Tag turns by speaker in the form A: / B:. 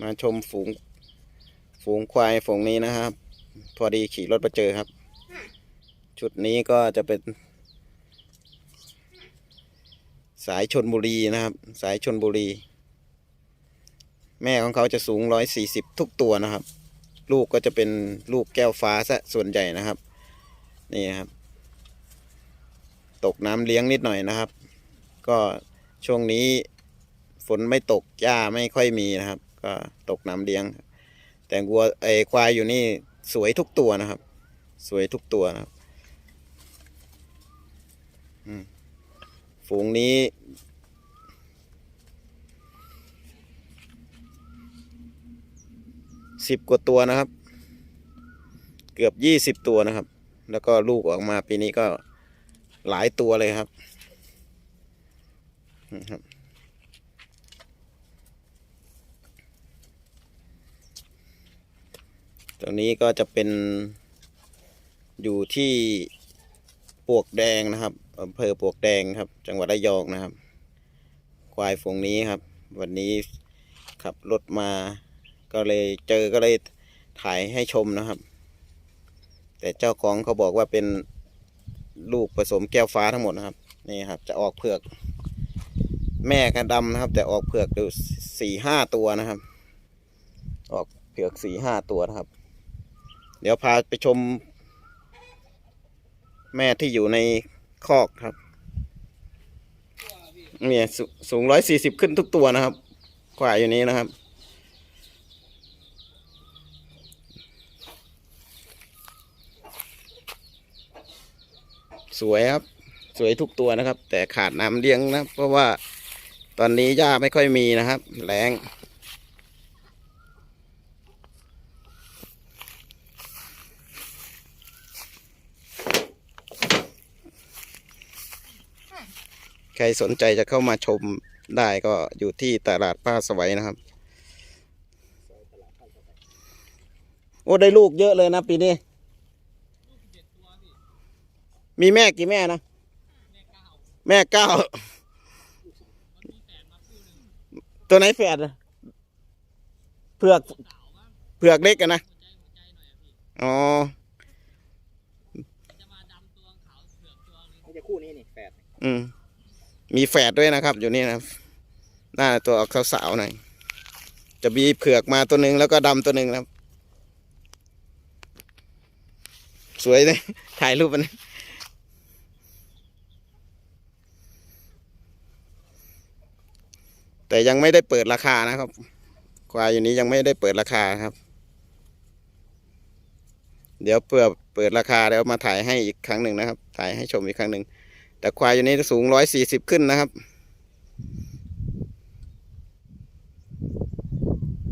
A: มาชมฝูง ฝูงควายฝูงนี้นะครับ พอดีขี่รถมาเจอครับ ชุดนี้ก็จะเป็น สายชนบุรีนะครับ สายชนบุรี แม่ของเขาจะสูงร้อยสี่สิบทุกตัวนะครับ ลูกก็จะเป็นลูกแก้วฟ้าซะส่วนใหญ่นะครับ นี่ครับ ตกน้ำเลี้ยงนิดหน่อยนะครับ ก็ช่วงนี้ฝนไม่ตกหญ้าไม่ค่อยมีนะครับ ก็ตกน้ำเลี้ยง แต่วัวไอ้ควายอยู่นี่สวยทุกตัวนะครับ สวยทุกตัวนะครับฝูงนี้ สิบกว่าตัวนะครับ เกือบยี่สิบตัวนะครับ แล้วก็ลูกออกมาปีนี้ก็หลายตัวเลยครับนะครับ ตรงนี้ก็จะเป็นอยู่ที่ปวกแดงนะครับอำเภอปวกแดงครับ จังหวัดระยองนะครับ ควายฝูงนี้ครับ วันนี้ขับรถมา ก็เลยเจอก็เลยถ่ายให้ชมนะครับ แต่เจ้าของเขาบอกว่าเป็นลูกผสมแก้วฟ้าทั้งหมดนะครับ นี่ครับ จะออกเผือก แม่กันดำนะครับ แต่ออกเผือกดูสี่ห้าตัวนะครับ ออกเผือกสี่ห้าตัวนะครับ เดี๋ยวพาไปชม แม่ที่อยู่ในคอกครับเนี่ยสสูงร้อยสี่สิบขึ้นทุกตัวนะครับควายอยู่นี้นะครับ สวยครับ สวยทุกตัวนะครับ แต่ขาดน้ำเลี้ยงนะ เพราะว่าตอนนี้หญ้าไม่ค่อยมีนะครับ แรง ใครสนใจจะเข้ามาชมได้ก็อยู่ที่ตลาดป้าสวัยนะครับ โอ้ได้ลูกเยอะเลยนะปีนี้ มีแม่กี่แม่นะ แม่เก้า ตัวไหนแฝดอะเผือก เผือกเล็กกันนะ อ๋อ
B: ไม่จะคู่นี้นี่แปด
A: อืม มีแฝดด้วยนะครับ อยู่นี่นะหน้าตัวออกสาวๆหน่อยจะมีเผือกมาตัวหนึ่งแล้วก็ดำตัวหนึ่งครับ สวยเลยถ่ายรูปมันแต่ยังไม่ได้เปิดราคานะครับควายอยู่นี้ยังไม่ได้เปิดราคาครับ เดี๋ยวเพื่อเปิดราคาเดี๋ยวมาถ่ายให้อีกครั้งหนึ่งนะครับ ถ่ายให้ชมอีกครั้งหนึ่ง แต่ควายอยู่นี้สูงร้อยสี่สิบขึ้นนะครับ